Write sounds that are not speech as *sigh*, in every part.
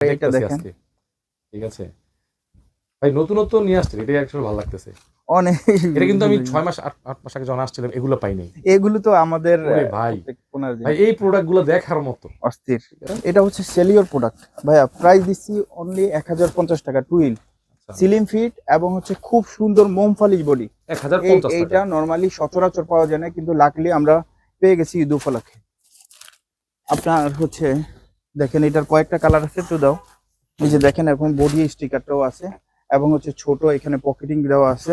এটা দেখেন। ঠিক আছে? ভাই নতুনত্ব নিয়ে আসছেন এটাই একটু ভালো লাগতেছে। অনেক এটা কিন্তু আমি *laughs* ছয় মাস আট আট মাস আগে যখন আসছিলাম এগুলো পাইনি। এগুলো তো আমাদের ভাই। ভাই এই দেখার মতো। অস্থির। এটা হচ্ছে সেলিওর প্রোডাক্ট ভাইয়া প্রাইস দিচ্ছি অনলি এক হাজার পঞ্চাশ টাকা টুইল। সিলিম ফিট এবং হচ্ছে খুব সুন্দর মোমফালিশ বডি এক হাজার পঞ্চাশ এইটা নর্মালি সচরাচর পাওয়া যায় না কিন্তু লাকলি আমরা পেয়ে গেছি উপলক্ষে আপনার হচ্ছে দেখেন এটার কয়েকটা কালার আছে একটু দাও। এই যে দেখেন এখন বডি স্টিকারটাও আছে এবং হচ্ছে ছোট এখানে পকেটিং দেওয়া আছে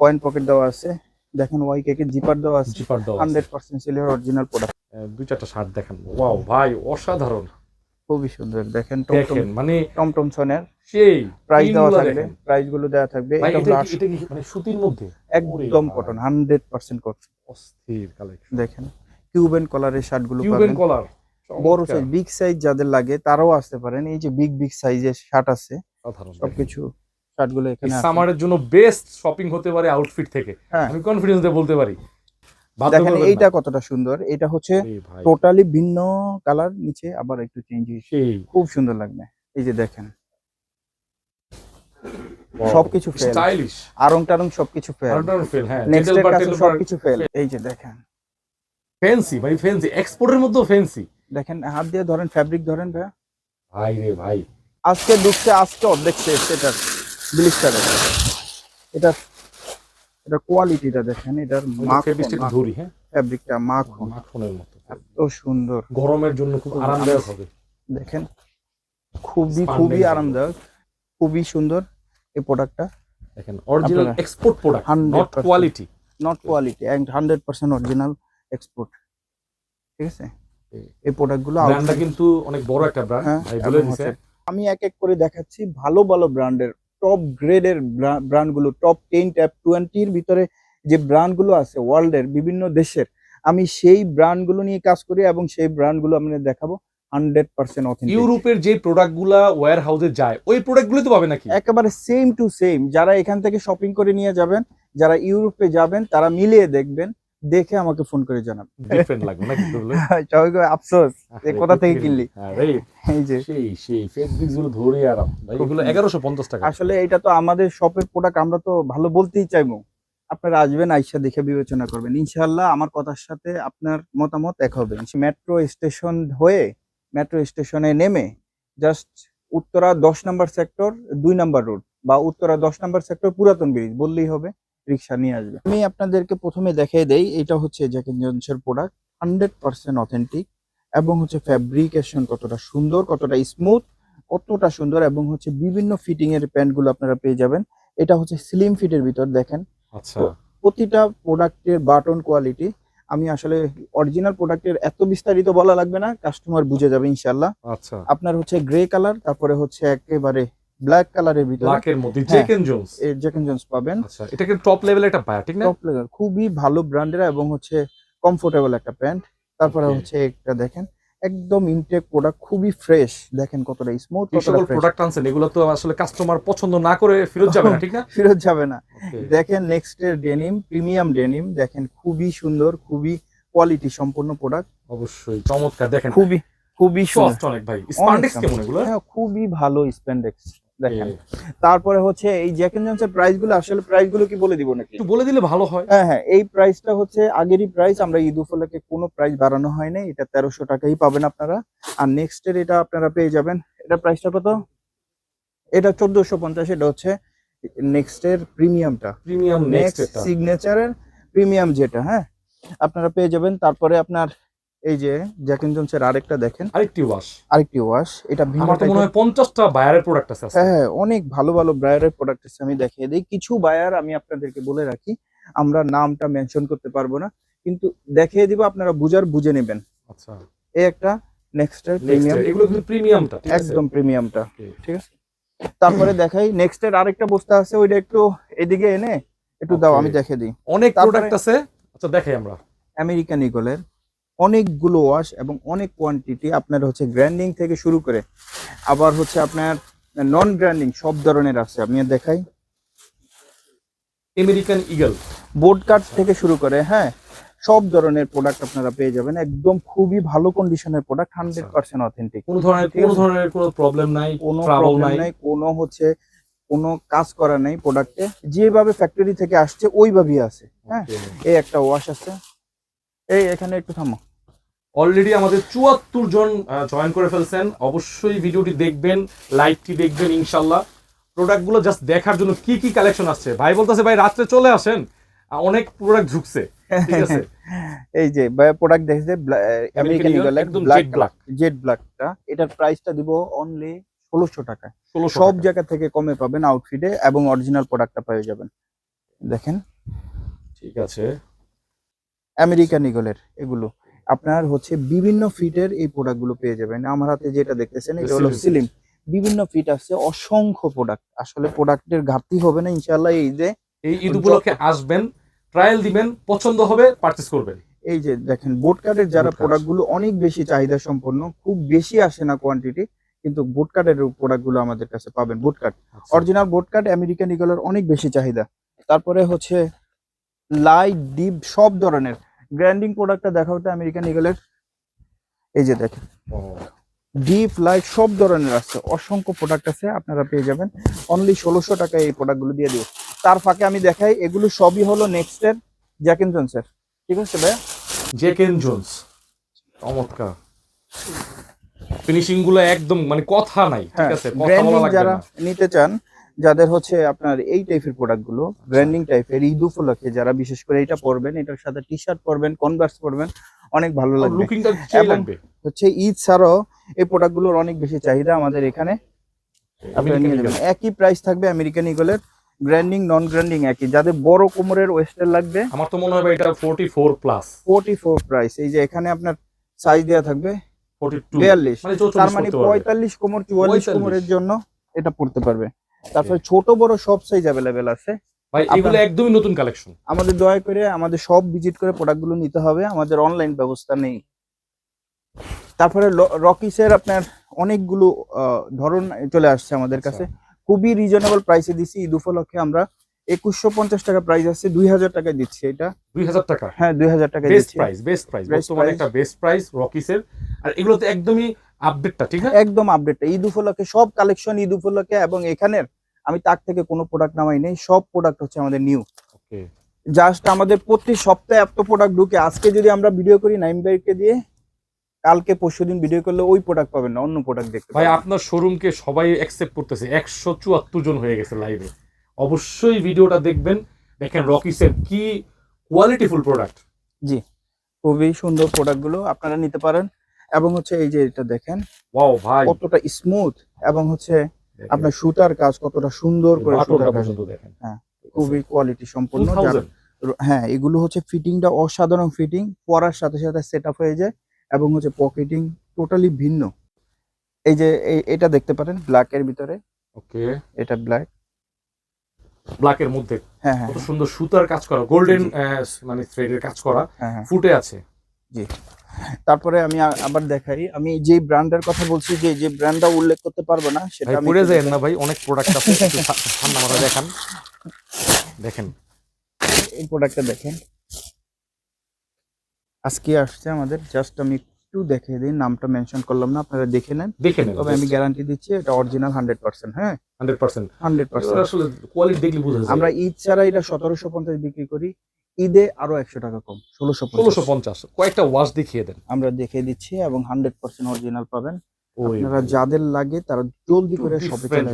কয়েন পকেট দেওয়া আছে। দেখেন ওয়াই কেকের জিপার দেওয়া আছে জিপার দাও আছে। হান্ড্রেড পার্সেন্ট সিলিয়ার অরিজিনাল প্রোডাক্ট আহ, দুই চারটা শার্ট দেখেন। ওয়াও ভাই অসাধারণ। খুবই সুন্দর দেখেন টমটম মানে টমটম সনের। সেই প্রাইস দেওয়া থাকবে প্রাইসগুলো দেওয়া থাকবে এটা এটা কি- মানে সুতির মধ্যে? একদম কটন ভাই। হান্ড্রেড পার্সেন্ট কটন অস্থির কালেকশন দেখেন কিউবেন কলারের শার্টগুলো কিউবেন পাবেন। কলার বড় সাইজ বিগ সাইজ যাদের লাগে তারাও আসতে পারেন। এই যে বিগ বিগ সাইজের শার্ট আছে সবকিছু শার্টগুলো এখানে সামারের জন্য বেস্ট শপিং হতে পারে আউটফিট থেকে। হ্যাঁ। আমি কনফিডেন্স দিয়ে বলতে পারি। দেখেন এইটা কতটা সুন্দর। এটা হচ্ছে টোটালি ভিন্ন কালার নিচে আবার একটু চেঞ্জ হয়েছে। খুব সুন্দর লাগবে। এই যে দেখেন। সবকিছু। স্টাইলিশ আরং টারং সবকিছু ফেল হ্যাঁ। নেক্সট সবকিছু ফেল এই যে দেখেন। ফ্যান্সি ভাই ফ্যান্সি এক্সপোর্টের মধ্যেও ফ্যান্সি দেখেন হাত দিয়ে ধরেন ফ্যাব্রিক ধরেন ভাইয়া। ভাই রে ভাই। আজকে ঢুকছে আজকে অর্ধেক শেষ এটার ব্লিস্টারে এটা এটা কোয়ালিটিটা দেখেন এটার ফেব্রিকটা ধরি হ্যাঁ? ফ্যাব্রিকটা মাখন। মাখনের মতো। এত সুন্দর। গরমের জন্য খুব আরামদায়ক হবে। দেখেন খুবই খুবই আরামদায়ক খুবই সুন্দর এই প্রোডাক্টটা দেখেন original export product not quality not quality and hundred percent original export ঠিক আছে? এই প্রোডাক্টগুলো ব্র্যান্ডটা কিন্তু অনেক বড় একটা ব্র্যান্ড হ্যাঁ, ভাই বলে এবং দিছে। আমি এক এক করে দেখাচ্ছি। ভালো ভালো ব্র্যান্ডের টপ গ্রেডের ব্র্যান্ডগুলো টপ টেন ট্যাপ টোয়েন্টির ভিতরে যে ব্র্যান্ডগুলো আছে ওয়ার্ল্ডের বিভিন্ন দেশের আমি সেই ব্র্যান্ডগুলো নিয়ে কাজ করি এবং সেই ব্র্যান্ডগুলো আমি দেখাবো হান্ড্রেড পার্সেন্ট অথেন্টিক ইউরোপের যে প্রোডাক্টগুলা ওয়্যার হাউসে যায় ওই প্রোডাক্টগুলো তো পাবে নাকি? একেবারে সেম টু সেম যারা এখান থেকে শপিং করে নিয়ে যাবেন যারা ইউরোপে যাবেন তারা মিলিয়ে দেখবেন দেখে আমাকে ফোন করে জানাবেন ডিফারেন্ট লাগবে নাকি এগুলো? সবাই কয়, আফসোস এ কোথা থেকে কিনলি? হ্যাঁ, এই যে। সেই সেই ফেসবুকগুলো ধরে আরাম। ভাই এগুলো সুন্দর। এগারোশো পঞ্চাশ টাকা। আসলে এটা তো আমাদের শপের প্রোডাক্ট আমরা তো ভালো বলতেই চাইব। আপনারা আসবেন আইসা দেখে বিবেচনা করবেন। ইনশাল্লাহ আমার কথার সাথে আপনার মতামত এক হবে। মেট্রো স্টেশন হয়ে মেট্রো স্টেশনে নেমে জাস্ট উত্তরা দশ নম্বর সেক্টর দুই নম্বর রোড বা উত্তরা দশ নম্বর সেক্টর পুরাতন ব্রিজ বললেই হবে। রিক্সা নিয়ে আসবে। আমি আপনাদেরকে প্রথমে দেখিয়ে দেই এটা হচ্ছে জ্যাকেন জনসের প্রোডাক্ট হান্ড্রেড পার্সেন্ট অথেন্টিক এবং হচ্ছে ফ্যাব্রিকেশন কতটা সুন্দর কতটা স্মুথ কতটা সুন্দর এবং হচ্ছে বিভিন্ন ফিটিং এর প্যান্টগুলো আপনারা পেয়ে যাবেন। এটা হচ্ছে স্লিম ফিটের ভিতর দেখেন। আচ্ছা। প্রতিটা প্রোডাক্টের বাটন কোয়ালিটি আমি আসলে অরিজিনাল প্রোডাক্টের এত বিস্তারিত বলা লাগবে না কাস্টমার বুঝে যাবে ইনশাল্লাহ আচ্ছা। আপনার হচ্ছে গ্রে কালার তারপরে হচ্ছে একেবারে ব্ল্যাক কালারের ভিতরে ব্ল্যাকের মধ্যে হ্যাঁ। জেকেন জোন্স জ্যাকেন জন্স পাবেন। আচ্ছা এটা কিন্তু টপ লেভেলের একটা বায়া ঠিক না? টপ লেভেল খুবই ভালো ব্র্যান্ডের এবং হচ্ছে কমফোর্টেবল একটা প্যান্ট তারপরে হচ্ছে একটা দেখেন একদম ইনটেক প্রোডাক্ট খুবই ফ্রেশ দেখেন কতটা স্মুথ কতটা। প্রোডাক্ট আনছেন এগুলো তো আসলে কাস্টমার পছন্দ না করে ফেরত যাবে না *laughs* ঠিক না? ফেরত যাবে না। দেখেন নেক্সট এর ডেনিম প্রিমিয়াম ডেনিম দেখেন খুবই সুন্দর খুবই কোয়ালিটি সম্পন্ন প্রোডাক্ট অবশ্যই চমৎকার দেখেন। খুবই খুবই সফট অনেক ভাই স্পান্ডেক্স কেমন এগুলো? হ্যাঁ খুবই ভালো স্প্যান্ডেক্স দেখেন। তারপরে হচ্ছে এই জ্যাকেন জনসের প্রাইসগুলো আসলে প্রাইসগুলো কি বলে দিব নাকি? একটু বলে দিলে ভালো হয়। হ্যাঁ হ্যাঁ এই প্রাইসটা হচ্ছে আগেরই প্রাইস আমরা ঈদ উপলক্ষে কোনো প্রাইস বাড়ানো হয় না এটা তেরোশো টাকাই পাবেন আপনারা। আর নেক্সট এর এটা আপনারা পেয়ে যাবেন। এটা প্রাইসটা কত? এটা চোদ্দশো পঞ্চাশ এটা হচ্ছে নেক্সট এর প্রিমিয়ামটা প্রিমিয়াম নেক্সট সিগনেচারের প্রিমিয়াম যেটা হ্যাঁ। আপনারা পেয়ে যাবেন। তারপরে আপনার এই যে জ্যাকিন জোনসের আরেকটা দেখেন। আরেকটি ওয়াশ আরেকটি ওয়াশ এটা ভিন্ন আমার তো মনে হয় পঞ্চাশটা বায়ারের প্রোডাক্ট আছে হ্যাঁ হ্যাঁ অনেক ভালো ভালো ব্রায়ারের প্রোডাক্ট আছে আমি দেখিয়ে দিই। কিছু বায়ার আমি আপনাদেরকে বলে রাখি আমরা নামটা মেনশন করতে পারব না কিন্তু দেখিয়ে দিব আপনারা বুঝার বুঝে নেবেন। আচ্ছা। এই একটা নেক্সট নেক্সট প্রিমিয়াম এগুলো কিন্তু প্রিমিয়ামটা একদম প্রিমিয়ামটা ঠিক আছে? তারপরে দেখাই নেক্সট এর আরেকটা বস্তা আছে ওইটা একটু এদিকে এনে একটু দাও আমি দেখিয়ে দিই। অনেক প্রোডাক্ট আছে। আচ্ছা দেখাই আমরা। আমেরিকান ইগলের অনেকগুলো ওয়াশ এবং অনেক কোয়ান্টিটি আপনার হচ্ছে গ্র্যান্ডিং থেকে শুরু করে আবার হচ্ছে আপনার নন গ্র্যান্ডিং সব ধরনের আছে। আমি দেখাই। আমেরিকান ইগল বোর্ড কাট থেকে শুরু করে হ্যাঁ সব ধরনের প্রোডাক্ট আপনারা পেয়ে যাবেন। একদম খুবই ভালো কন্ডিশনের প্রোডাক্ট হান্ড্রেড পার্সেন্ট অথেন্টিক কোনো ধরনের কোনো ধরনের কোনো প্রবলেম নাই কোনো প্রবলেম নাই। কোনো হচ্ছে কোনো কাজ করা নেই প্রোডাক্টে যেভাবে ফ্যাক্টরি থেকে আসছে ওইভাবেই আছে। হ্যাঁ এই একটা ওয়াশ আছে। এই এখানে একটু থামো। অলরেডি আমাদের চুয়াত্তর জন জয়েন করে ফেলছেন। অবশ্যই ভিডিওটি দেখবেন লাইভটি দেখবেন ইনশাল্লাহ। প্রোডাক্টগুলো জাস্ট দেখার জন্য কি কি কালেকশন আসছে? ভাই বলতেছে ভাই রাত্রে চলে আসেন। অনেক প্রোডাক্ট ঢুকছে। ঠিক আছে? *laughs* এই যে প্রোডাক্ট দেখছে আমেরিকান ইগল একদম ব্ল্যাক black। জেড ব্ল্যাকটা এটার প্রাইসটা দিব অনলি ষোলোশো টাকা সব জায়গা থেকে কমে পাবেন আউটফিটে এবং অরিজিনাল প্রোডাক্টটা পেয়ে যাবেন। দেখেন। ঠিক আছে। আমেরিকান ইগলের এগুলো। আপনার হচ্ছে বিভিন্ন ফিটের এই প্রোডাক্টগুলো পেয়ে যাবেন। আমার হাতে যেটা দেখতেছেন এটা হলো সিলিম বিভিন্ন ফিট আছে অসংখ্য প্রোডাক্ট আসলে প্রোডাক্টের ঘাটতি হবে না ইনশাল্লাহ এই যে এই ঈদ উপলক্ষে আসবেন ট্রায়াল দিবেন পছন্দ হবে পারচেস করবেন। এই যে দেখেন বোট কার্ডের যারা। প্রোডাক্টগুলো অনেক বেশি চাহিদা সম্পন্ন খুব বেশি আসে না কোয়ান্টিটি কিন্তু বোট কার্ডের প্রোডাক্টগুলো আমাদের কাছে পাবেন boot cut. Original boot cut American ইগলের অনেক বেশি চাহিদা। তারপরে হচ্ছে লাইট ডিপ সব ধরনের। গ্র্যান্ডিং প্রোডাক্টটা দেখা হতো আমেরিকান ইগলের এই যে দেখেন। ডিপ লাইট সব ধরনের আছে অসংখ্য প্রোডাক্ট আছে আপনারা পেয়ে যাবেন। অনলি ষোলোশো টাকা এই প্রোডাক্টগুলো দিয়ে দিব। তার ফাঁকে আমি দেখাই এগুলো সবই হলো নেক্সটের জ্যাকেন জনসের ঠিক আছে ভাই জ্যাকেন জোন্স চমৎকার। ফিনিশিংগুলো একদম মানে কথা নাই ঠিক হ্যাঁ আছে কথা বলা লাগবে যারা নিতে চান যাদের হচ্ছে আপনার এই টাইপের প্রোডাক্টগুলো ব্র্যান্ডিং টাইপের ঈদ উপলক্ষে যারা বিশেষ করে এটা পরবেন এটার সাথে টি শার্ট পরবেন কনভার্স পরবেন অনেক ভালো লাগবে। এবং- হচ্ছে ঈদ ছাড়াও এই প্রোডাক্টগুলোর অনেক বেশি চাহিদা আমাদের এখানে আপনারা নিয়ে যাবেন একই প্রাইস থাকবে আমেরিকান ইগলের গ্র্যান্ডিং নন গ্র্যান্ডিং একই। যাদের বড় কোমরের ওয়েস্টার লাগবে আমার তো মনে হয় এটা forty four plus forty four price এই যে এখানে আপনার সাইজ দেওয়া থাকবে ফোর্টি টু বিয়াল্লিশ। মানে তার মানে কোমর চুয়াল্লিশ 45 কোমরের জন্য এটা পড়তে পারবে। তারপরে ছোট বড় সব সাইজ অ্যাভেলেবেল আছে। ভাই এগুলো একদমই নতুন কালেকশন আমাদের দয়া করে আমাদের সব ভিজিট করে প্রোডাক্টগুলো নিতে হবে। আমাদের অনলাইন ব্যবস্থা নেই। তারপরে রকিসের আপনার অনেকগুলো ধরন চলে আসছে আমাদের কাছে। খুবই রিজনেবল প্রাইসে দিচ্ছি। ঈদ উপলক্ষে আমরা একুশশো পঞ্চাশ টাকা প্রাইস আছে দুই হাজার টাকায় দিচ্ছি এটা। দুই হাজার টাকা? হ্যাঁ দুই হাজার টাকায় বেস্ট প্রাইস বেস্ট প্রাইস বর্তমানে একটা বেস্ট প্রাইস রকিসের আর এগুলোতে একদমই আপডেটটা ঠিক না একদম আপডেট ঈদ উপলক্ষে সব কালেকশন ঈদ উপলক্ষে এবং এখানের আমি তার থেকে কোনো প্রোডাক্ট নামাই নেই সব প্রোডাক্ট হচ্ছে আমাদের নিউ জাস্ট আমাদের প্রতি সপ্তাহে এত প্রোডাক্ট ঢুকে আজকে যদি আমরা ভিডিও করি নাইম বাইককে দিয়ে কালকে পরশু দিন ভিডিও করলে ওই প্রোডাক্ট পাবেন না অন্য প্রোডাক্ট দেখতে ভাই আপনার শোরুমকে সবাই অ্যাকসেপ্ট করতেছে একশো চুয়াত্তর জন হয়ে গেছে লাইভে অবশ্যই ভিডিওটা দেখবেন দেখেন রকিসের কি কোয়ালিটিফুল প্রোডাক্ট জি খুবই সুন্দর প্রোডাক্টগুলো আপনারা নিতে পারেন। এবং হচ্ছে এই যে এটা দেখেন ওয়াও ভাই। কতটা স্মুথ এবং হচ্ছে আপনার সুতার কাজ কতটা সুন্দর করে সুতার কাজ। দেখেন। খুবই কোয়ালিটি সম্পন্ন। 2000 হ্যাঁ এগুলো হচ্ছে ফিটিংটা অসাধারণ ফিটিং পরার সাথে সাথে সেট হয়ে যায় এবং হচ্ছে পকেটিং টোটালি ভিন্ন। এই যে এটা দেখতে পারেন ব্ল্যাক এর ভিতরে। ওকে। এটা ব্ল্যাক ব্ল্যাকের মধ্যে হ্যাঁ হ্যাঁ। সুন্দর সুতার কাজ করা গোল্ডেন মানে থ্রেডের কাজ করা হ্যাঁ হ্যাঁ। ফুটে আছে। তারপরে আমি আবার দেখাই। আমি যে ব্র্যান্ডের কথা বলছি যে যে ব্র্যান্ডটা উল্লেখ করতে পারব না সেটা আমি পড়ে যায় না ভাই অনেক প্রোডাক্ট আছে একটু দেখান। দেখেন। এই প্রোডাক্টটা দেখেন। আজকে আসছে আমাদের জাস্ট আমি একটু দেখে দিই নামটা মেনশন করলাম না আপনারা দেখে নেন। দেখে নেন তবে আমি গ্যারান্টি দিচ্ছি এটা অরিজিনাল হান্ড্রেড পার্সেন্ট হ্যাঁ? হান্ড্রেড পার্সেন্ট হান্ড্রেড পার্সেন্ট আসলে কোয়ালিটি দেখলে বোঝা যায়। আমরা ঈদ ছাড়া এটা সতেরোশো পঞ্চাশ বিক্রি করি। ঈদে আরও একশো টাকা কম ষোলোশো ষোলোশো পঞ্চাশ। কয়েকটা ওয়াশ দেখিয়ে দেন। আমরা দেখে দিচ্ছি এবং হান্ড্রেড পার্সেন্ট অরিজিনাল পাবেন। আপনারা যাদের লাগে তারা জলদি করে শপে চলে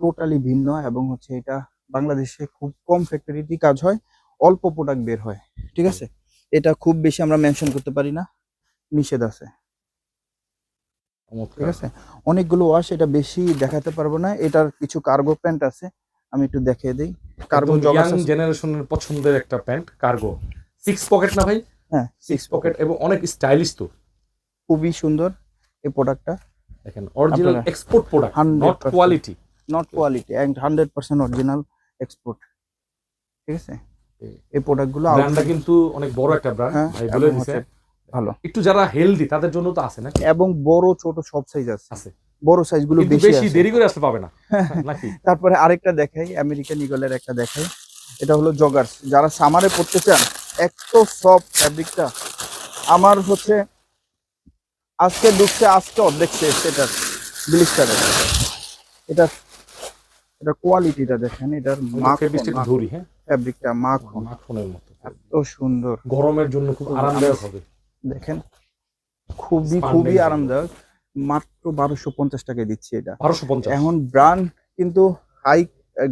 টোটালি ভিন্ন এবং হচ্ছে এটা বাংলাদেশে খুব কম ফ্যাক্টরিতে কাজ হয় অল্প প্রোডাক্ট বের হয় ঠিক আছে? এটা খুব বেশি আমরা মেনশন করতে পারি না নিষেধ আছে। ঠিক আছে? অনেকগুলো ওয়াশ এটা বেশি দেখাতে পারব না এটার কিছু কার্গো প্যান্ট আছে। আমি একটু দেখিয়ে দিই। কার্গো ইয়াং জেনারেশনের পছন্দের একটা প্যান্ট কার্গো সিক্স পকেট না ভাই? হ্যাঁ সিক্স পকেট এবং অনেক স্টাইলিশ তো। খুবই সুন্দর এই প্রোডাক্টটা দেখেন original export product not quality not quality and hundred percent original export ঠিক আছে? এই প্রোডাক্টগুলো ব্র্যান্ডটা কিন্তু অনেক বড় একটা ব্র্যান্ড ভাই বলে দিছে। ভালো। একটু যারা হেলদি তাদের জন্য তো আছে না এবং বড় ছোট সব সাইজ আছে। আছে। বড় সাইজগুলো বেশি দেরি করে আসতে পাবে না। *laughs* তারপরে আরেকটা দেখাই আমেরিকান ইগলের একটা দেখাই। এটা হলো জগার্স যারা সামারে পড়তে চান এত সফট ফ্যাব্রিকটা আমার হচ্ছে আজকে ঢুকছে আজকে অর্ধেক শেষ এটার ব্লিস্টারের এটা এটা কোয়ালিটিটা দেখেন এটার ধরি হ্যাঁ? ফ্যাব্রিকটা মাখন। মাখনের মতো। এত সুন্দর। গরমের জন্য খুব আরামদায়ক। হবে। দেখেন খুবই খুবই আরামদায়ক। মাত্র বারোশো পঞ্চাশ টাকায় দিচ্ছি এটা। বারোশো পঞ্চাশ। এখন ব্র্যান্ড কিন্তু হাই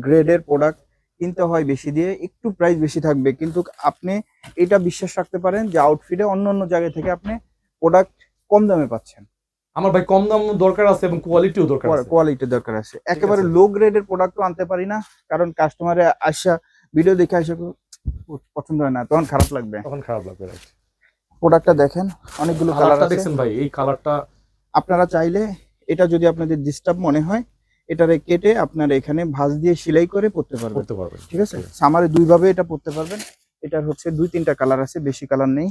গ্রেডের প্রোডাক্ট কিনতে হয় বেশি দিয়ে একটু প্রাইস বেশি থাকবে। কিন্তু আপনি এটা বিশ্বাস রাখতে পারেন যে আউটফিটে অন্য অন্য জায়গা থেকে আপনি প্রোডাক্ট কম দামে পাচ্ছেন। আমার ভাই কম দাম দরকার আছে এবং কোয়ালিটিও দরকার আছে। কোয়ালিটি দরকার আছে। একেবারে। লো গ্রেডের প্রোডাক্টও আনতে পারি না কারণ কাস্টমারে আসা ভিডিও দেখে আসা পছন্দ হয় না তখন খারাপ লাগবে। তখন খারাপ লাগবে? প্রোডাক্টটা দেখেন অনেকগুলো কালার কালারটা দেখছেন ভাই এই কালারটা আপনারা চাইলে এটা যদি আপনাদের ডিস্টার্ব মনে হয় এটারে কেটে আপনারা এখানে ভাঁজ দিয়ে সেলাই করে পড়তে পারবেন। ঠিক আছে? সামারে দুই ভাবে এটা পড়তে পারবেন। এটার হচ্ছে দুই তিনটা কালার আছে বেশি কালার নেই।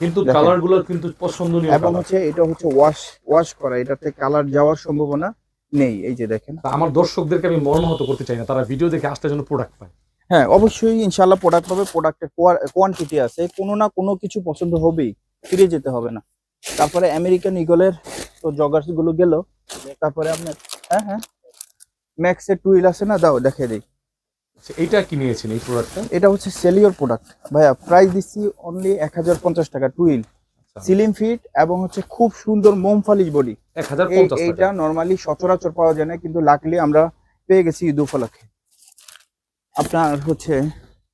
কিন্তু দেখেন। কালারগুলো কিন্তু পছন্দনীয় এবং হচ্ছে এটা হচ্ছে ওয়াশ ওয়াশ করা এটাতে কালার যাওয়ার সম্ভাবনা নেই। এই যে দেখেন। আমার দর্শকদেরকে আমি মর্মাহত করতে চাই না তারা ভিডিও দেখে আসতে জন্য প্রোডাক্ট পায়। হ্যাঁ অবশ্যই ইনশাল্লাহ প্রোডাক্ট হবে প্রোডাক্টের কোয়ান্টিটি আছে। কোনো না কোনো কিছু পছন্দ হবেই ফিরে যেতে হবে না। তারপরে আমেরিকান ইগলের তো জগার্সগুলো গেল। তারপরে আপনার হ্যাঁ হ্যাঁ। ম্যাক্সের টুইল আছে না? দাও দেখে দিই। আচ্ছা, এইটা কি নিয়েছেন এই প্রোডাক্টটা এটা হচ্ছে সেলিওর প্রোডাক্ট ভাইয়া প্রাইস দিচ্ছি অনলি এক হাজার পঞ্চাশ টাকা টুইল সিলিম ফিট এবং হচ্ছে খুব সুন্দর মোমফালিশ বডি এক হাজার পঞ্চাশ এইটা নর্মালি সচরাচর পাওয়া যায় না কিন্তু লাকলি আমরা পেয়ে গেছি ঈদ উপলক্ষে। আপনার হচ্ছে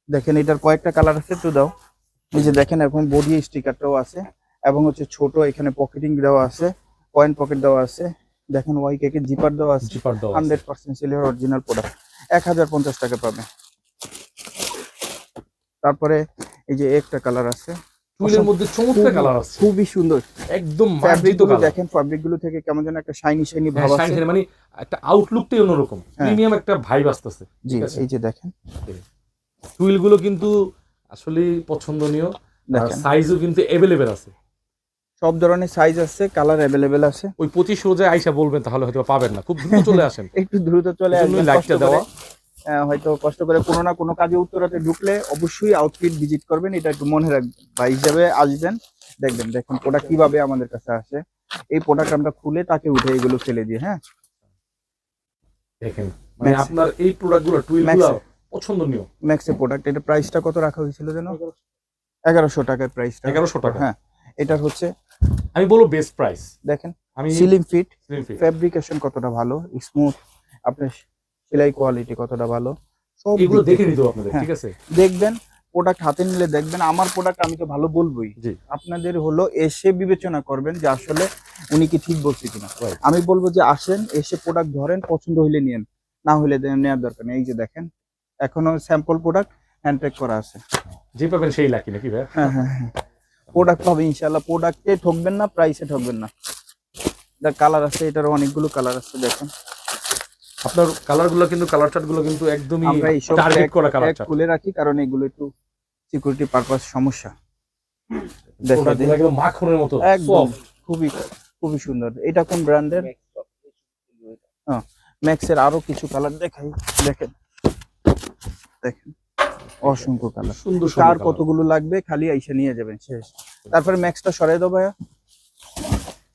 দেখেন এটার কয়েকটা কালার আছে একটু দাও। এই যে দেখেন এখন বডি স্টিকারটাও আছে এবং হচ্ছে ছোট এখানে পকেটিং দেওয়া আছে। কয়েন পকেট দেওয়া আছে। দেখেন ওয়াই কেকে জিপার দেওয়া আছে? জিপার দেওয়া। হান্ড্রেড পার্সেন্ট সিলিয়ার অরিজিনাল প্রোডাক্ট এক হাজার পঞ্চাশ টাকা পাবে তারপরে এই যে একটা কালার আছে। টুইলের মধ্যে চমৎকার কালার আছে। খুবই সুন্দর। একদম ফ্যাব্রিকগুলো দেখেন ফ্যাব্রিকগুলো থেকে কেমন যেন একটা শাইনি শাইনি ভাব হ্যাঁ, আছে shine মানে একটা আউটলুকটাই অন্যরকম। হ্যাঁ। প্রিমিয়াম একটা ভাইব আসতেছে। জি এই যে দেখেন। টুইলগুলো কিন্তু আসলে পছন্দনীয়। দেখেন। সাইজও কিন্তু এভেলেবেল আছে। সব ধরনের সাইজ আছে কালার অ্যাভেলেবেল আছে। ওই পঁচিশ রোজে আইসা বলবেন তাহলে হয়তো পাবেন না। খুব দ্রুত চলে আসেন। *laughs* একটু দ্রুত চলে আসবেন লাইকটা কষ্ট দেওয়া। হয়তো কষ্ট করে কোনো না কোনো কাজে উত্তরাতে ঢুকলে অবশ্যই আউটফিট ভিজিট করবেন এটা একটু মনে রাখবেন বা হিসাবে আসবেন। দেখবেন দেখুন প্রোডাক্ট কীভাবে আমাদের কাছে আসে। এই প্রোডাক্ট আমরা খুলে তাকে উঠে এগুলো ফেলে দিই হ্যাঁ? দেখেন মানে আপনার এই প্রোডাক্টগুলো টুইল Max- গুলো পছন্দনীয়। ম্যাক্সের প্রোডাক্ট এটা প্রাইসটা কত রাখা হয়েছিল যেন? এগারোশো। টাকার প্রাইসটা এগারোশো টাকা। হ্যাঁ এটার হচ্ছে আমি বলব বেস্ট প্রাইস দেখেন আমি সিলিং ফিট। ফ্যাব্রিকেশন কতটা ভালো স্মুথ আপনার সেলাই কোয়ালিটি কতটা ভালো সব এগুলো দেখে নিতে আপনাদের হ্যাঁ। ঠিক আছে? দেখবেন প্রোডাক্ট হাতে নিলে দেখবেন আমার প্রোডাক্ট আমি তো ভালো বলবোই। আপনাদের হলো এসে বিবেচনা করবেন যে আসলে উনি কি ঠিক বলছে কিনা। আমি বলব যে আসেন এসে প্রোডাক্ট ধরেন পছন্দ হইলে নিয়েন না হইলে নেওয়ার দরকার নেই। এই যে দেখেন এখনও স্যাম্পল প্রোডাক্ট হ্যান্ড ট্যাগ করা আছে। যে পাবেন সেই লাকি নাকি ভাই? হ্যাঁ হ্যাঁ। প্রোডাক্ট পাবে ইনশাল্লাহ প্রোডাক্টে ঠকবেন না প্রাইসে ঠকবেন না। যার কালার আছে এটার অনেকগুলো কালার আছে দেখেন। আপনার কালারগুলো কিন্তু কালার চার্টগুলো কিন্তু একদমই আমরা এইসব টার্গেট করা কালার চার্ট খুলে রাখি কারণ এগুলো একটু সিকিউরিটি পারপাস সমস্যা। দেখা দিই। একদম মাখনের মতো একদম খুবই খুবই সুন্দর। এটা কোন ব্র্যান্ডের? ম্যাক্সের আরও কিছু কালার দেখাই। দেখেন। দেখেন। অসংখ্য কালার সুন্দর কার কতগুলো লাগবে খালি আইসা নিয়ে যাবেন শেষ তারপরে ম্যাক্সটা সরাই দাও ভাইয়া।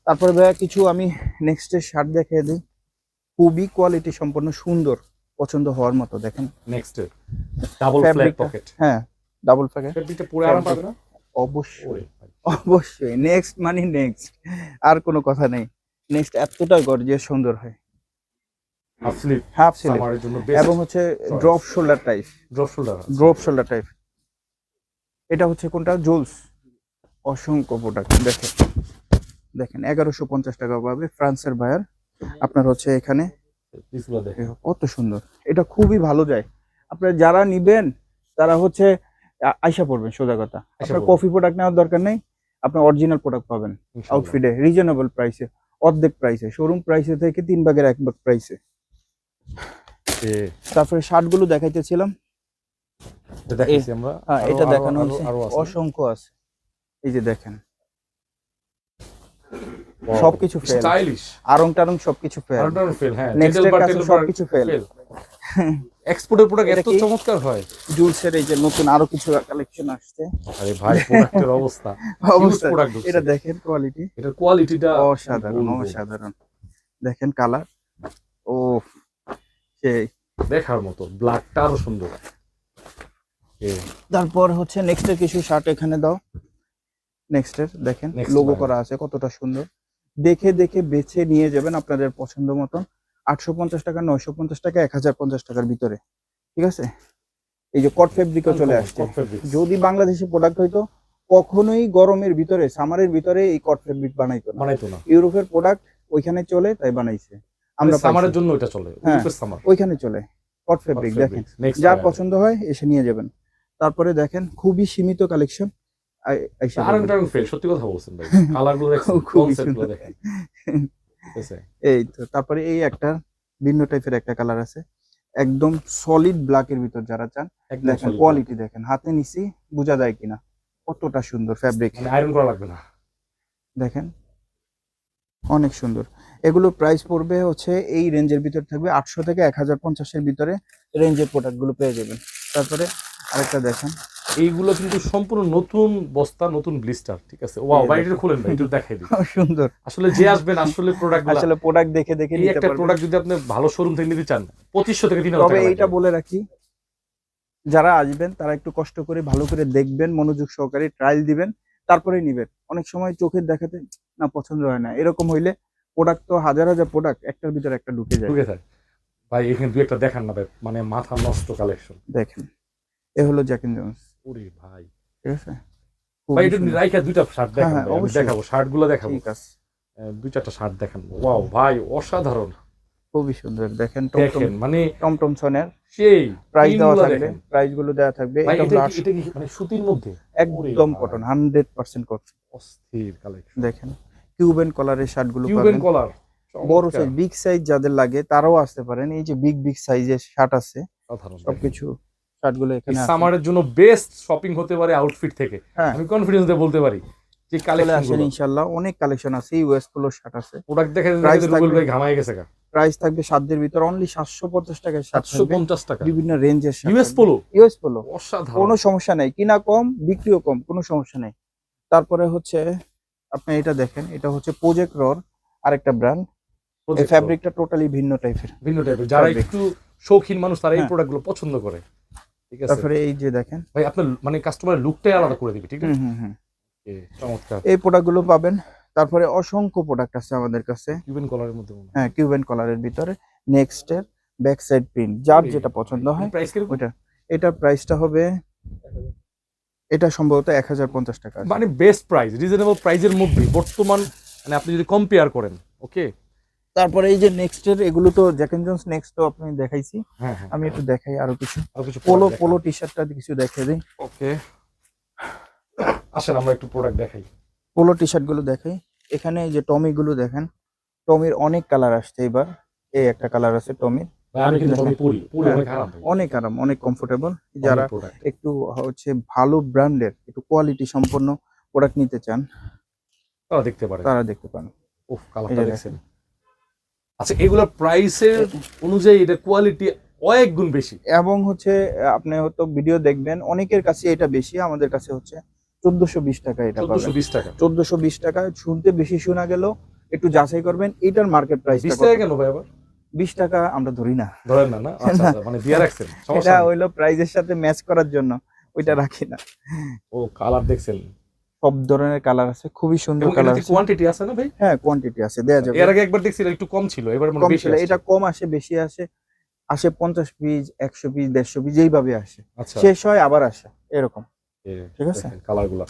তারপরে ভাইয়া কিছু আমি নেক্সটের শার্ট দেখিয়ে দিই। খুবই কোয়ালিটি সম্পন্ন সুন্দর পছন্দ হওয়ার মতো দেখেন। নেক্সট ডাবল ফ্ল্যাট পকেট হ্যাঁ ডাবল প্যাকেট ফেব্রিকটা পরে আরাম পাবে না? অবশ্যই অবশ্যই। নেক্সট মানে নেক্সট আর কোনো কথা নেই। নেক্সট এতটা গর্জিয়াস সুন্দর হয়। হাফ স্লিভ এবং হচ্ছে drop shoulder type drop shoulder drop shoulder type এটা হচ্ছে কোনটা? জোলস অসংখ্য প্রোডাক্ট দেখেন। দেখেন এগারোশো পঞ্চাশ টাকা পাবে ফ্রান্সের বায়ার আপনার হচ্ছে এখানে কত সুন্দর। এটা খুবই ভালো যায়। আপনার যারা নিবেন তারা হচ্ছে আইসা পড়বেন সোজা কথা। আপনার কফি প্রোডাক্ট নেওয়ার দরকার নেই। আপনি অরিজিনাল প্রোডাক্ট পাবেন। আউটফিটে রিজনেবল প্রাইসে অর্ধেক প্রাইসে শোরুম প্রাইসে থেকে তিন ভাগের এক ভাগ প্রাইসে তারপরে শার্টগুলো দেখাইতেছিলাম। এটা হ্যাঁ দেখানো আরো- হচ্ছে অসংখ্য আছে। এই যে দেখেন। সবকিছু। স্টাইলিশ আরং টারং সবকিছু ফেল ফেল হ্যাঁ এর কাছে সবকিছু fail। *laughs* এক্সপোর্টের প্রোডাক্ট এত চমৎকার হয়। জুলসের এই যে নতুন আরও কিছু কালেকশন আসছে। আরে ভাই প্রোডাক্টের অবস্থা। *laughs* অবস্থা। এটা দেখেন কোয়ালিটি এটার কোয়ালিটিটা অসাধারণ অসাধারণ। দেখেন কালার ও সেই। দেখার মতো ব্ল্যাকটা আরও সুন্দর। তারপর হচ্ছে নেক্সট কিছু শার্ট এখানে দাও। নেক্সট এর দেখেন লোগো করা আছে কতটা সুন্দর। দেখে দেখে বেছে নিয়ে যাবেন আপনাদের পছন্দ মতন। আটশো পঞ্চাশ টাকা নয়শো পঞ্চাশ টাকা এক হাজার পঞ্চাশ টাকার ভিতরে। ঠিক আছে? এই যে কট ফেব্রিকও চলে আসছে। যদি বাংলাদেশি প্রোডাক্ট হইতো কখনোই গরমের ভিতরে সামারের ভিতরে এই কট ফেব্রিক বানাইতো না। বানাইতো না। ইউরোপের প্রোডাক্ট ওইখানে চলে তাই বানাইছে। আমরা সামারের জন্য এটা চলে। সামার ওইখানে চলে কট ফেব্রিক দেখেন। যার পছন্দ হয় এসে নিয়ে যাবেন। তারপরে দেখেন খুবই সীমিত কালেকশন সত্যি কথা বলছেন ভাই। *laughs* দেখেন। এই তো তারপরে এই একটা ভিন্ন টাইপের একটা কালার আছে। একদম সলিড ব্ল্যাকের ভিতর যারা চান দেখেন কোয়ালিটি দেখেন। হাতে নিছি বোঝা যায় কিনা। কতটা সুন্দর ফ্যাব্রিক মানে আয়রন করা লাগবে না। দেখেন অনেক সুন্দর। এগুলো প্রাইস পড়বে হচ্ছে এই রেঞ্জের ভিতর থাকবে আটশো থেকে এক হাজার পঞ্চাশের ভিতরে রেঞ্জের প্রোডাক্টগুলো পেয়ে যাবেন। তারপরে আরেকটা দেখেন। এইগুলো কিন্তু সম্পূর্ণ নতুন বস্তা নতুন ব্লিস্টার ঠিক আছে? ওয়াও ভাই এটা খুলেন ভাই একটু দেখাই দিই *laughs* সুন্দর। আসলে যে আসবেন আসলে প্রোডাক্ট আসলে প্রোডাক্ট দেখে দেখে এই নিতে একটা প্রোডাক্ট যদি আপনি ভালো শোরুম থেকে নিতে চান পঁচিশশো থেকে তিন হাজার তবে টাকা এইটা বলে রাখি যারা আসবেন তারা একটু কষ্ট করে ভালো করে দেখবেন মনোযোগ সহকারে ট্রায়াল দিবেন তারপরে নিবেন। অনেক সময় চোখের দেখাতে না পছন্দ হয় না। এরকম হইলে প্রোডাক্ট তো হাজার হাজার প্রোডাক্ট একটার ভিতরে একটা ঢুকে যায়। ঢুকে থাকে ভাই এখানে দু একটা দেখান না ভাই মানে মাথা নষ্ট কালেকশন দেখেন এ হলো জ্যাকিন জোন্স ওরে ভাই। ঠিক আছে? ভাই এটা। রাইখা দুইটা শার্ট দেখান হ্যাঁ, আমি দেখাবো শার্টগুলো দেখাবো। ঠিক আছে। দুই চারটা শার্ট দেখান। ওয়াও ভাই অসাধারণ। খুবই সুন্দর দেখেন দেখেন মানে টমটম সনের। সেই প্রাইস দেওয়া থাকবে। প্রাইসগুলো দেওয়া থাকবে এটা এটা কি- মানে সুতির মধ্যে? একদম কটন ভাই। হান্ড্রেড পার্সেন্ট কটন অস্থির কালেকশন দেখেন। কিউবেন কলারের শার্টগুলো কিউবেন পাবেন। কলার বড় সাইজ বিগ সাইজ যাদের লাগে তারাও আসতে পারেন। এই যে বিগ বিগ সাইজের শার্ট আছে সবকিছু শার্টগুলো এই এখানে আছে। সামারের জন্য বেস্ট শপিং হতে পারে আউটফিট থেকে। হ্যাঁ। আমি কনফিডেন্স দিয়ে বলতে পারি যে কালেকশন আসেন ইনশাল্লাহ অনেক কালেকশন আছে ইউএস পোলো শার্ট আছে। প্রোডাক্ট দেখে রুবেল থাকবে। ভাই ঘামায় গেছে গা। প্রাইস থাকবে সাতদের ভিতর অনলি সাতশো পঞ্চাশ শার্ট সাতশো পঞ্চাশ টাকা। বিভিন্ন রেঞ্জের ইউএস পোলো ইউএস পোলো অসাধারণ। কোনো সমস্যা নেই কিনা কম বিক্রিও কম কোনো সমস্যা নেই। তারপরে হচ্ছে আপনি এটা দেখেন এটা হচ্ছে প্রজেক্ট রর আরেকটা ব্র্যান্ড এই ফ্যাব্রিকটা টোটালি ভিন্ন টাইপের ভিন্ন টাইপের যারা একটু শৌখিন মানুষ তারা এই হ্যাঁ। প্রোডাক্টগুলো পছন্দ করে। ঠিক আছে? তারপরে এই যে দেখেন। ভাই আপনার মানে কাস্টমারের লুকটাই আলাদা করে দিবি ঠিক আছে? হুম চমৎকার। এই প্রোডাক্টগুলো পাবেন। তারপরে অসংখ্য প্রোডাক্ট আছে আমাদের কাছে। কিউবেন কলারের মধ্যে হ্যাঁ। কিউবেন কলারের ভিতরে নেক্সট এর ব্যাক সাইড প্রিন্ট যার যেটা পছন্দ হয় প্রাইস ওইটা। এটার প্রাইসটা হবে এটা সম্ভবত এক হাজার পঞ্চাশ টাকা মানে বেস্ট প্রাইস রিজনেবল প্রাইজের মধ্যে। বর্তমান মানে আপনি যদি কম্পেয়ার করেন ওকে তারপরে এই যে নেক্সট এর এগুলো তো জ্যাকেন জন্স নেক্সট তো আপনি দেখাইছি। হ্যাঁ হ্যাঁ। আমি একটু দেখাই আরও কিছু। আর কিছু পোলো পোলো টি শার্টটা কিছু দেখিয়ে দিই। ওকে আসেন আমরা একটু প্রোডাক্ট দেখাই। পোলো টি শার্টগুলো দেখাই। এখানে এই যে টমি গুলো দেখেন। টমির অনেক কালার আসছে এবার। এই একটা কালার আছে টমির আমি কিন্তু দেখেন। আমি পড়ি পড়ি অনেক আরাম অনেক আরাম অনেক কমফোর্টেবল যারা একটু হচ্ছে ভালো ব্র্যান্ডের একটু কোয়ালিটি সম্পন্ন প্রোডাক্ট নিতে চান তারা দেখতে পারে। তারা দেখতে পান উফ কালারটা দেখছেন। আচ্ছা এগুলোর প্রাইসের অনুযায়ী এটা কোয়ালিটি অনেক গুণ বেশি। এবং হচ্ছে আপনি হয়তো ভিডিও দেখবেন অনেকের কাছে এটা বেশি আমাদের কাছে হচ্ছে চোদ্দশো বিশ টাকা এটা চোদ্দশো বিশ টাকা। চোদ্দশো বিশ টাকা শুনতে বেশি শোনা গেল একটু যাচাই করবেন এটার মার্কেট প্রাইস বিশ টাকা কেন ভাই আবার? বিশ টাকা আমরা ধরি না। ধরেন না না? আচ্ছা আচ্ছা *laughs* মানে দিয়ে রাখছেন এটা হইল প্রাইজের সাথে ম্যাচ করার জন্য ওইটা রাখি না। ও কালার দেখছেন? সব ধরনের কালার আছে খুবই সুন্দর কালার আছে। কোয়ান্টিটি আছে না ভাই? হ্যাঁ কোয়ান্টিটি আছে দেয়া যাবে। এর আগে একবার দেখছিলাম একটু কম ছিল এবার মনে বেশি এটা কম আসে বেশি আসে। আসে পঞ্চাশ পিস একশো পিস দেড়শো পিস এইভাবে আসে। আচ্ছা। শেষ হয় আবার আসে এরকম। ঠিক আছে? কালারগুলা।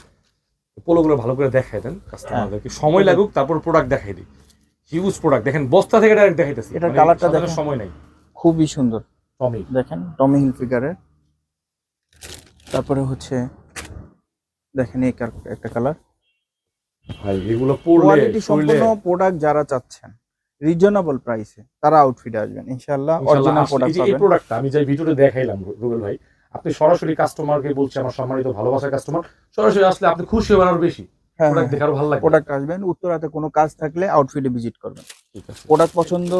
পোলো গুলো ভালো করে দেখাই দেন কাস্টমারদেরকে সময় লাগুক তারপর প্রোডাক্ট দেখাই দিই। হিউজ প্রোডাক্ট দেখেন বস্তা থেকে ডাইরেক্ট দেখাইতেছি। মানে কালারটা সাধারণ দেখেন। সময় নাই। খুবই সুন্দর। টমি দেখেন টমি হিল ফিগারের তারপরে হচ্ছে দেখেন এই একটা কালার ভাই এগুলো পড়লে শরীরে প্রোডাক্ট যারা চাচ্ছেন রিজনেবল প্রাইসে তারা আউটফিটে আসবেন। ইনশাআল্লাহ অরিজিনাল প্রোডাক্ট যে এই প্রোডাক্টটা আমি যে ভিডিওতে দেখাইলাম রুবেল ভাই আপনি সরাসরি কাস্টমারকে বলছেন আমার সম্মানিত ভালোবাসার কাস্টমার সরাসরি আসলে আপনি খুশি হবেন আরও বেশি। প্রোডাক্ট দেখে আরও ভালো লাগবে প্রোডাক্ট আসবেন উত্তরাতে কোনো কাজ থাকলে আউটফিটে ভিজিট করবেন। ঠিক আছে। প্রোডাক্ট পছন্দ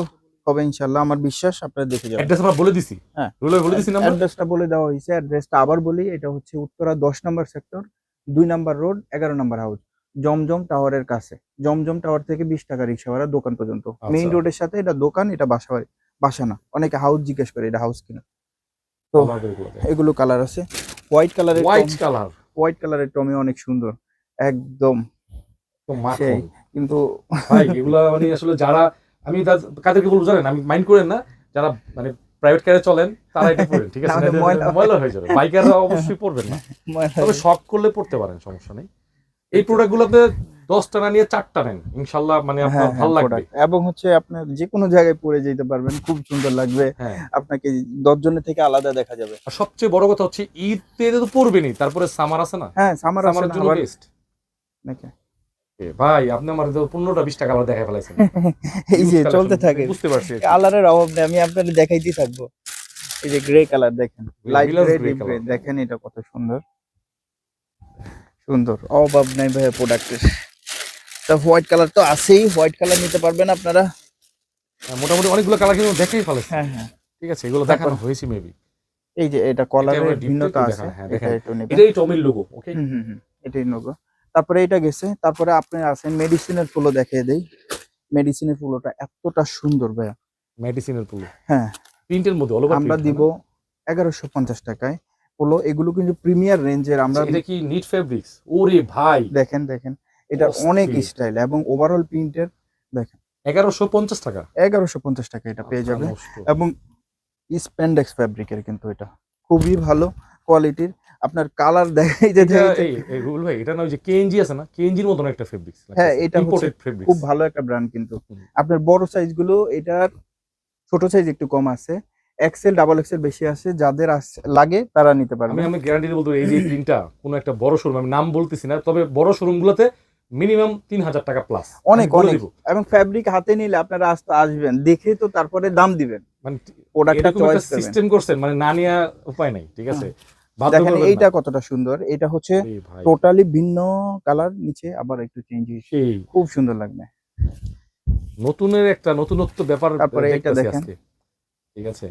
হবে ইনশাল্লাহ আমার বিশ্বাস আপনারা দেখে যাবেন। অ্যাড্রেস আমরা বলে দিছি। হ্যাঁ। বলে দিছি না অ্যাড্রেসটা বলে দেওয়া হয়েছে অ্যাড্রেসটা আবার বলি এটা হচ্ছে উত্তরা দশ নম্বর সেক্টর দুই নাম্বার রোড এগারো নাম্বার হাউস জমজম টাওয়ারের কাছে। জমজম টাওয়ার থেকে বিশ টাকা রিক্সা ভাড়া দোকান পর্যন্ত। মেইন আচ্ছা। রোডের সাথে এটা দোকান এটা বাসা বাড়ি বাসা না। অনেকে হাউস জিজ্ঞেস করে এটা হাউস কিনা। তো এগুলো কালার আছে। হোয়াইট কালারের হোয়াইট কালার হোয়াইট কালারের টমি অনেক সুন্দর। একদম। সেই। কিন্তু ভাই এগুলা মানে আসলে যারা আমি কাদেরকে বলব জানেন আমি মাইন্ড করেন না যারা মানে প্রাইভেট কারে চলেন তারা এটা পড়েন ঠিক আছে? ময়লা- হয়ে যাবে। বাইকাররা অবশ্যই পড়বেন না। তবে শখ করলে পড়তে পারেন সমস্যা নেই। এই প্রোডাক্ট গুলোতে দশটা না নিয়ে চারটা নেন ইনশাল্লাহ মানে আপনার হ্যাঁ, ভালো হ্যাঁ, লাগবে এবং হচ্ছে আপনার যে কোনো জায়গায় পরে যেতে পারবেন খুব সুন্দর লাগবে। হ্যাঁ। আপনাকে দশ জনের থেকে আলাদা দেখা যাবে। আর সবচেয়ে বড় কথা হচ্ছে ঈদে তো পড়বেনি তারপরে সামার আছে না? হ্যাঁ সামার বেস্ট নাকি? ভাই আপনি আমার পনেরোটা বিশ টাকা আবার দেখা ফেলাইছেন। *laughs* এই যে চলতে থাকে। বুঝতে পারছি কালারের অভাব নেই আমি আপনাদের দেখাইতেই থাকব। এই যে গ্রে কালার দেখেন লাইট গ্রে ডিপ গ্রে দেখেন এটা কত সুন্দর। সুন্দর অভাব নাই ভাইয়া প্রোডাক্টের তা হোয়াইট কালার তো আছেই হোয়াইট কালার নিতে পারবেন আপনারা। হ্যাঁ, মোটামুটি অনেকগুলো কালার কিন্তু দেখাই ফেলেছে হ্যাঁ হ্যাঁ। ঠিক আছে এগুলো দেখানো হয়েছে মেবি এই যে এটা কলারের ভিন্নতা আছে হ্যাঁ। এটাই টমির লোগো ওকে হুম হুম এটাই নেব তারপরে এটা গেছে তারপরে আপনি আছেন মেডিসিনের ফুলও দেখিয়ে দেই। মেডিসিনের ফুলটা এতটা সুন্দর ভাইয়া। মেডিসিনের ফুল? হ্যাঁ। প্রিন্টের মধ্যে আমরা দিব এগারোশো পঞ্চাশ টাকায়। পোলো এগুলো কিন্তু প্রিমিয়ার রেঞ্জের আমরা এটা কি নিট ফেব্রিক্স ওরে ভাই! দেখেন দেখেন এটা অনেক স্টাইল এবং ওভারঅল প্রিন্টের দেখেন। এগারোশো পঞ্চাশ টাকা? এগারোশো পঞ্চাশ টাকা এটা পেয়ে যাবে এবং স্প্যান্ডেক্স ফ্যাব্রিকের কিন্তু এটা। খুবই ভালো কোয়ালিটির আপনার কালার দেখাই যে রুল ভাই এটা না যে কেএনজি আছে না? কেএনজির মতন একটা ফেব্রিক্স হ্যাঁ, এটা হচ্ছে খুব ভালো একটা ব্র্যান্ড কিন্তু। আপনার বড় সাইজগুলো এটার ছোট সাইজ একটু কম আছে। এক্সেল ডাবল এক্সেল বেশি আছে যাদের লাগে তারা নিতে পারবে। আমি গ্যারান্টি বলতে এই যে প্রিন্টটা কোনো একটা বড় শোরুম আমি নাম বলতেছি না তবে বড় শোরুম গুলোতে মিনিমাম তিন হাজার টাকা প্লাস অনেক অনেক। এবং ফ্যাব্রিক হাতে নিলে আপনারা আসতে আসবেন দেখে তো তারপরে দাম দিবেন। মানে প্রোডাক্টটা চয়েস সিস্টেম করছেন মানে না নেওয়া উপায় নাই ঠিক আছে? দেখেন এইটা কতটা সুন্দর। এটা হচ্ছে টোটালি ভিন্ন কালার নিচে আবার একটু চেঞ্জ হয়েছে খুব সুন্দর লাগবে। নতুনের একটা নতুনত্ব ব্যাপার তারপরে এটা দেখেন। ঠিক আছে?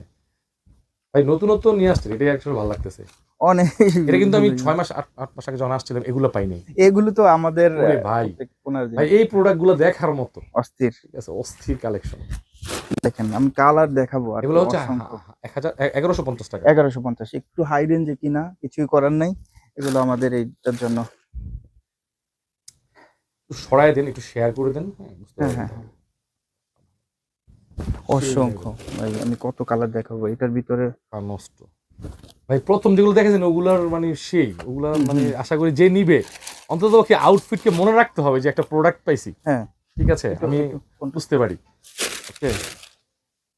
ভাই নতুনত্ব নিয়ে আসছে এটাই অ্যাকচুয়ালি ভালো লাগতেছে। অনেক এটা কিন্তু আমি ছয় মাস আট মাস আগে যখন আসছিলাম এগুলো পাইনি। এগুলো তো আমাদের ভাই। ভাই এই প্রোডাক্টগুলো দেখার মতো। অস্থির। ঠিক আছে? অস্থির কালেকশন দেখেন আমি কালার দেখাবো আর এগুলো হচ্ছে এগারোশো পঞ্চাশ টাকা। এগারোশো পঞ্চাশ একটু হাই রেঞ্জে কিনা কিছুই করার নাই। এগুলো আমাদের এইটার জন্য। সরাই দেন একটু শেয়ার করে দেন হ্যাঁ, হ্যাঁ, হ্যাঁ, অসংখ্য। ভাই আমি কত কালার দেখাবো এটার ভিতরে। নষ্ট। ভাই প্রথম যেগুলো দেখেছেন ওগুলার মানে সেই ওগুলা মানে আশা করি যে নিবে অন্তত ওকে আউটফিটকে মনে রাখতে হবে যে একটা প্রোডাক্ট পাইছি। হ্যাঁ। ঠিক আছে? আমি বুঝতে পারি। ওকে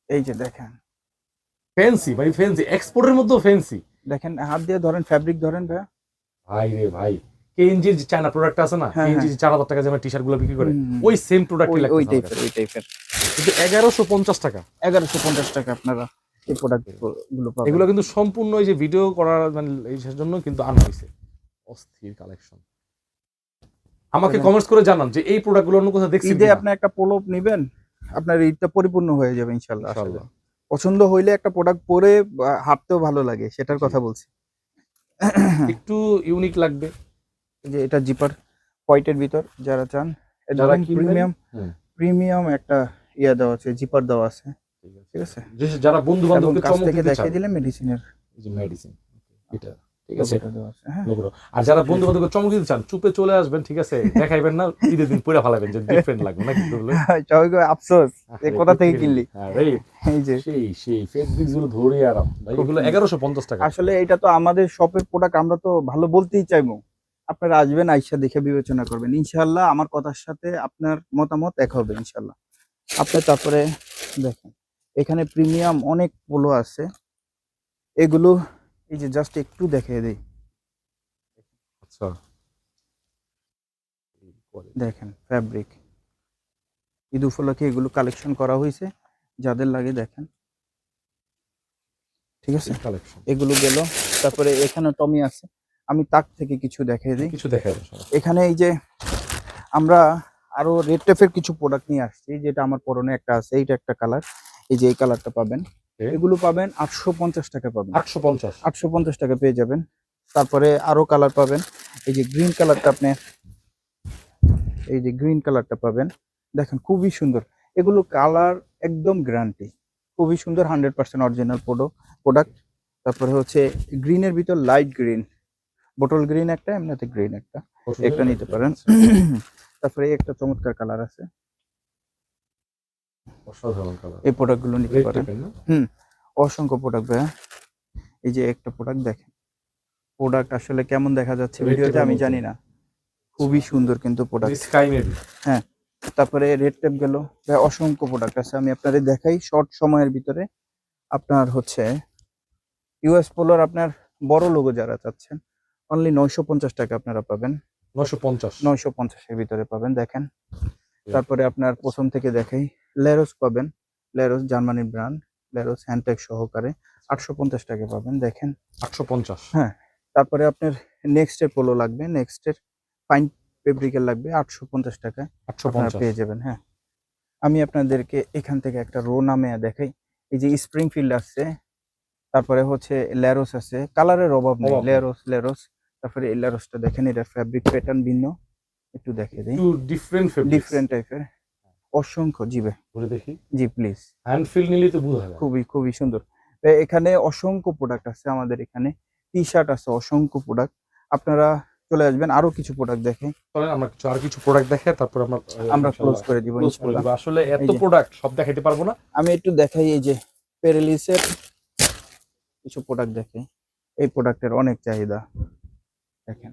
এই যে দেখেন। ফ্যান্সি ভাই ফ্যান্সি এক্সপোর্টের মধ্যেও ফ্যান্সি দেখেন হাত দিয়ে ধরেন ফ্যাব্রিক ধরেন ভাইয়া ভাই রে ভাই কেএনজির যে চায়না প্রোডাক্ট আছে না হ্যাঁ, কেএনজি চার হাজার টাকা যে টি শার্টগুলো বিক্রি করে। ওই সেম প্রোডাক্ট ওই- ওই টাইপের ওই টাইপের কিন্তু এগারোশো পঞ্চাশ টাকা। এগারোশো পঞ্চাশ টাকা আপনারা এই প্রোডাক্টগুলো পাবেন। এগুলো কিন্তু সম্পূর্ণ এই যে ভিডিও করার মানে এই জন্য কিন্তু আনা হয়েছে। অস্থির কালেকশন আমাকে হ্যাঁ। কমেন্টস করে জানান যে এই প্রোডাক্টগুলো অন্য কোথাও দেখছি ঈদে আপনি একটা পোলো নিবেন? আপনার ঈদটা পরিপূর্ণ হয়ে যাবে ইনশাল্লাহ পছন্দ হইলে একটা প্রোডাক্ট পরে হাঁটতেও ভালো লাগে সেটার কথা বলছি। *coughs* একটু ইউনিক লাগবে। যে এটা জিপার হোয়াইটের ভিতর যারা চান যারা প্রিমিয়াম প্রিমিয়াম একটা ইয়া দেওয়া আছে জিপার দেওয়া আছে। ঠিক আছে। যারা বন্ধু বান্ধবকে কাছ চমক থেকে দিতে দেখিয়ে দিলে মেডিসিনের এই যে মেডিসিন এটা। ঠিক আছে? হ্যাঁ। আর যারা বন্ধু বান্ধবকে চমক দিতে চান চুপে চলে আসবেন ঠিক আছে? দেখাইবেন না ঈদের দিন পরে ফালাবেন যে ডিফারেন্ট লাগবে নাকি বলে আফসোস এ কোথা থেকে কিনলি? হ্যাঁ, এই যে। সেই সেই ফেসবুকগুলো ধরে আরাম। ভাই এগুলো সুন্দর। এগারোশো পঞ্চাশ টাকা। আসলে এটা তো আমাদের শপের প্রোডাক্ট আমরা তো ভালো বলতেই চাইব। আপনারা আসবেন আইসা দেখে বিবেচনা করবেন। ইনশাল্লাহ আমার কথার সাথে আপনার মতামত এক হবে ইনশাল্লাহ আপনি তারপরে দেখেন এখানে প্রিমিয়াম অনেক পোলো আছে। এগুলো এই যে জাস্ট একটু দেখিয়ে দেই। আচ্ছা। দেখেন ফ্যাব্রিক ঈদ উপলক্ষে এগুলো কালেকশন করা হয়েছে। যাদের লাগে দেখেন। ঠিক আছে? কালেকশন এগুলো গেল। তারপরে এখানে টমি আছে। আমি তাক থেকে কিছু দেখিয়ে দিই। কিছু দেখা এখানে এই যে আমরা আরও রেড টেপের কিছু প্রোডাক্ট নিয়ে আসছি। যেটা আমার পরনে একটা আছে এইটা একটা কালার এই যে এই কালারটা পাবেন. এগুলো পাবেন আটশো পঞ্চাশ টাকা পাবেন। আটশো পঞ্চাশ। আটশো পঞ্চাশ টাকা পেয়ে যাবেন। তারপরে আরও কালার পাবেন। এই যে গ্রিন কালারটা আপনি এই যে গ্রিন কালারটা পাবেন। দেখেন খুবই সুন্দর। এগুলো কালার একদম গ্যারান্টি। খুবই সুন্দর হান্ড্রেড পার্সেন্ট অরিজিনাল প্রোডাক্ট। তারপরে হচ্ছে গ্রিনের ভিতর লাইট গ্রিন। বোটল গ্রিন একটা এমনিতে গ্রিন একটা। একটা নিতে পারেন। তারপরে একটা চমৎকার কালার আছে। অসাধারণ কালার এই প্রোডাক্টগুলো নিতে পারেন। না? অসংখ্য প্রোডাক্ট ভাইয়া। এই যে একটা প্রোডাক্ট দেখেন। প্রোডাক্ট আসলে কেমন দেখা যাচ্ছে ভিডিওতে আমি। জানি না। খুবই সুন্দর কিন্তু প্রোডাক্ট স্কাই মেবি তারপরে রেড টেপ গেল। অসংখ্য প্রোডাক্ট আছে। আমি আপনাদের দেখাই শর্ট সময়ের ভিতরে। আপনার হচ্ছে ইউএস পোলোর আপনার বড় লোগো যারা চাচ্ছেন অনলি নয়শো পঞ্চাশ টাকা আপনারা পাবেন। নশো পঞ্চাশ। নয়শো পঞ্চাশের ভিতরে পাবেন দেখেন। তারপরে আপনার প্রথম থেকে দেখাই। লেরোস পাবেন। লেরোস জার্মানির ব্র্যান্ড। লেরোস হ্যান্ডটেক সহকারে আটশো পঞ্চাশ টাকা পাবেন দেখেন। আটশো পঞ্চাশ। হ্যাঁ তারপরে আপনার নেক্সট এর পোলো লাগবে। নেক্সট এর ফাইন ফেব্রিকের লাগবে আটশো পঞ্চাশ টাকায়। আটশো পঞ্চাশ। পেয়ে যাবেন হ্যাঁ। আমি আপনাদেরকে এখান থেকে একটা রো নামে দেখাই। এই যে স্প্রিংফিল্ড আছে তারপরে হচ্ছে ল্যারোস আছে। কালারের অভাব নেই। ল্যারোস ল্যারোস তারপরে এই ল্যারোসটা দেখেন এটা ফ্যাব্রিক প্যাটার্ন ভিন্ন। একটু দেখে দিই। ডিফারেন্ট ডিফারেন্ট টাইপের অসংখ্য জিবে বলে দেখি। জি প্লিজ হ্যান্ড ফিল নিলেই তো বোঝা যায়। খুবই খুবই সুন্দর। এখানে অসংখ্য প্রোডাক্ট আছে আমাদের এখানে। টি শার্ট আছে অসংখ্য প্রোডাক্ট আপনারা চলে আসবেন আরও কিছু প্রোডাক্ট দেখে। আমরা কিছু আর কিছু প্রোডাক্ট দেখে তারপর আমরা আমরা ক্লোজ করে দিব আসলে এত প্রোডাক্ট সব দেখাইতে পারব না। আমি একটু দেখাই এই যে পেরেলিসের কিছু প্রোডাক্ট দেখে। এই প্রোডাক্টের অনেক চাহিদা। দেখেন।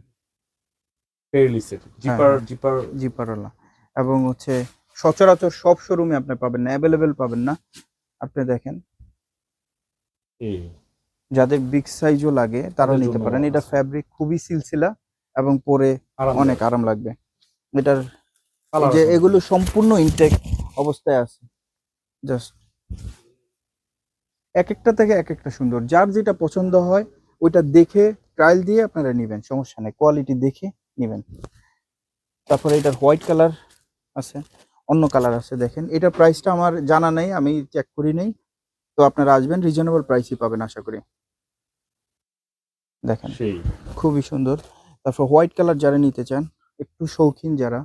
পেরিলিসের হ্যাঁ, জিপার জিপার জিপারওয়ালা এবং হচ্ছে সচরাচর সব শোরুমে আপনি পাবেন না অ্যাভেলেবেল পাবেন না। আপনি দেখেন। যাদের বিগ সাইজও লাগে তারা নিতে পারেন। এটা। ফ্যাব্রিক খুবই সিলসিলা এবং পরে অনেক আরাম লাগবে। এটার যে এগুলো সম্পূর্ণ ইনটেক অবস্থায় আছে। জাস্ট এক একটা থেকে এক একটা সুন্দর। যার যেটা পছন্দ হয় ওইটা দেখে ট্রায়াল দিয়ে আপনারা নেবেন। সমস্যা নেই। কোয়ালিটি দেখে নেবেন। তারপরে এটার হোয়াইট কালার আছে। অন্য কালার আছে দেখেন। এটার প্রাইসটা আমার জানা নেই আমি চেক করি নেই। তো আপনারা আসবেন রিজনেবল প্রাইসই পাবেন আশা করি। দেখেন খুবই সুন্দর। তারপর হোয়াইট কালার যারা নিতে চান একটু শৌখিন যারা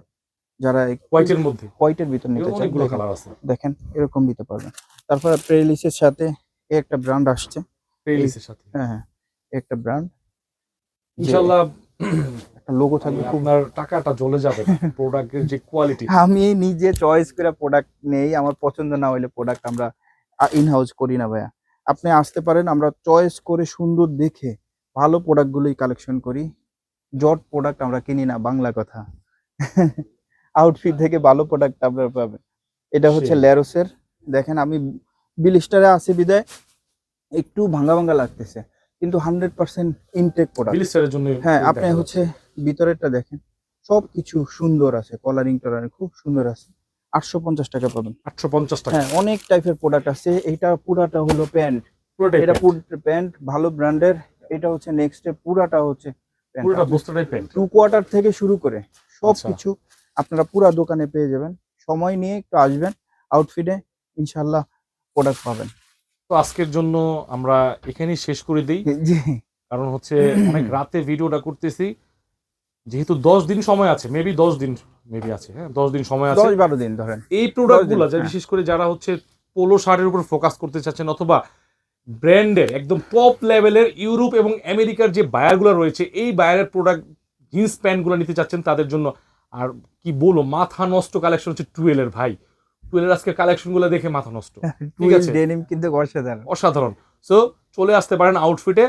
যারা হোয়াইটের মধ্যে? হোয়াইটের ভিতর নিতে চান কালার আছে। দেখেন এরকম দিতে পারবেন। তারপর প্রেলিসের সাথে একটা ব্র্যান্ড আসছে। পেরিলিসের সাথে? হ্যাঁ হ্যাঁ একটা ব্র্যান্ড ইনশাআল্লাহ লোগো থাকবে আপনার টাকাটা জ্বলে যাবে প্রোডাক্টের যে কোয়ালিটি আমি নিজে চয়েস করে প্রোডাক্ট নেই আমার পছন্দ না হইলে প্রোডাক্ট আমরা ইন হাউস করি না ভাইয়া। আপনি আসতে পারেন আমরা চয়েস করে সুন্দর দেখে ভালো প্রোডাক্টগুলোই কালেকশন করি। জট প্রোডাক্ট আমরা কিনি না বাংলা কথা। আউটফিট থেকে ভালো প্রোডাক্ট আপনারা পাবেন এটা হচ্ছে। ল্যারোসের দেখেন আমি বিলিস্টারে আসি বিদায়। একটু ভাঙা ভাঙা লাগতেছে কিন্তু হান্ড্রেড পার্সেন্ট ইনটেক প্রোডাক্ট হ্যাঁ আপনি হচ্ছে ভিতরেরটা দেখেন সব কিছু সুন্দর আছে কলারিং টলারিং খুব সুন্দর আছে। আটশো পঞ্চাশ টাকা পাবেন। 850 টাকা। হ্যাঁ অনেক টাইপের প্রোডাক্ট আছে। এটা পুরাটা হলো প্যান্ট। এটা প্যান্ট। প্যান্ট ভালো ব্র্যান্ডের। এটা হচ্ছে নেক্সট পুরাটা হচ্ছে টু কোয়ার্টার থেকে শুরু করে সব আচ্ছা। কিছু আপনারা পুরা দোকানে পেয়ে যাবেন। সময় নিয়ে একটু আসবেন আউটফিটে ইনশাল্লাহ প্রোডাক্ট পাবেন। তো আজকের জন্য আমরা এখানেই শেষ করে দিই। কারণ হচ্ছে অনেক রাতে ভিডিওটা করতেছি। যেহেতু দশ দিন সময় আছে মেবি দশ দিন মেবি আছে হ্যাঁ দশ দিন সময় আছে। দশ বারো দিন ধরেন। এই প্রোডাক্টগুলো যা হ্যাঁ। বিশেষ করে যারা হচ্ছে পোলো শার্টের উপর ফোকাস করতে চাচ্ছেন অথবা ব্র্যান্ডের একদম টপ লেভেলের ইউরোপ এবং আমেরিকার যে বায়ারগুলো রয়েছে এই বায়ারের প্রোডাক্ট জিন্স প্যান্টগুলো নিতে চাচ্ছেন তাদের জন্য। আর কি বলো মাথা নষ্ট কালেকশন হচ্ছে টুয়েলের ভাই। টুয়েলের আজকের কালেকশনগুলো দেখে মাথা নষ্ট। *laughs* ঠিক আছে। ডেনিম কিন্তু অসাধারণ। অসাধারণ। সো চলে আসতে পারেন আউটফিটে